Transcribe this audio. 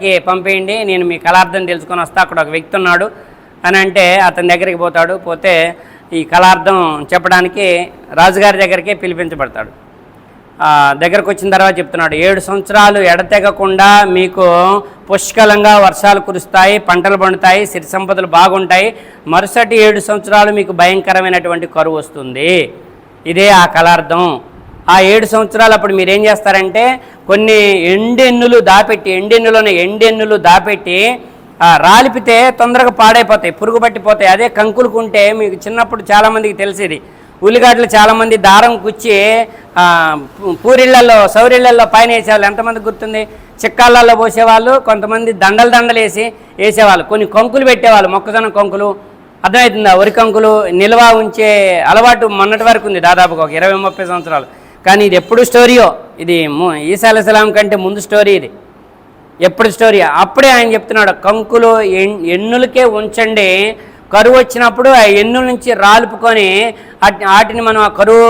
కి పంపేయండి నేను మీ కళార్థం తెలుసుకొని వస్తా అక్కడ ఒక వ్యక్తి ఉన్నాడు. అని అంటే అతని దగ్గరికి పోతాడు పోతే ఈ కళార్థం చెప్పడానికి రాజుగారి దగ్గరికి పిలిపించబడతాడు. దగ్గరకు వచ్చిన తర్వాత చెప్తున్నాడు ఏడు సంవత్సరాలు ఎడతెగకుండా మీకు పుష్కలంగా వర్షాలు కురుస్తాయి పంటలు పండుతాయి సిరి సంపదలు బాగుంటాయి మరుసటి ఏడు సంవత్సరాలు మీకు భయంకరమైనటువంటి కరువు వస్తుంది. ఇదే ఆ కళార్థం. ఆ ఏడు సంవత్సరాలు అప్పుడు మీరు ఏం చేస్తారంటే కొన్ని ఎండెన్నులు దాపెట్టి ఎండెన్నులోనే ఎండెన్నులు దాపెట్టి రాలిపితే తొందరగా పాడైపోతాయి పురుగు పట్టిపోతాయి. అదే కంకులుకుంటే మీకు చిన్నప్పుడు చాలామందికి తెలిసేది. ఉల్లిగడ్డలు చాలామంది దారం కుచ్చి పూరిళ్ళలో సౌరిళ్ళలో పైన వేసేవాళ్ళు. ఎంతమంది గుర్తుంది? చిక్కాళ్ళల్లో పోసేవాళ్ళు కొంతమంది దండలు దండలు వేసి వేసేవాళ్ళు. కొన్ని కంకులు పెట్టేవాళ్ళు మొక్కజొన్న కంకులు. అర్థమవుతుందా వరి కంకులు నిల్వ ఉంచే అలవాటు మొన్నటి వరకు ఉంది దాదాపుగా ఒక ఇరవై ముప్పై సంవత్సరాలు. కానీ ఇది ఎప్పుడు స్టోరీయో? ఇది ఈసా అలైహిస్సలాం కంటే ముందు స్టోరీ ఇది. ఎప్పుడు స్టోరీ అప్పుడే ఆయన చెప్తున్నాడు కంకులు ఎన్- ఎన్నులకే ఉంచండి. కరువు వచ్చినప్పుడు ఆ ఎన్నుల నుంచి రాలుపుకొని వాటిని మనం ఆ కరువు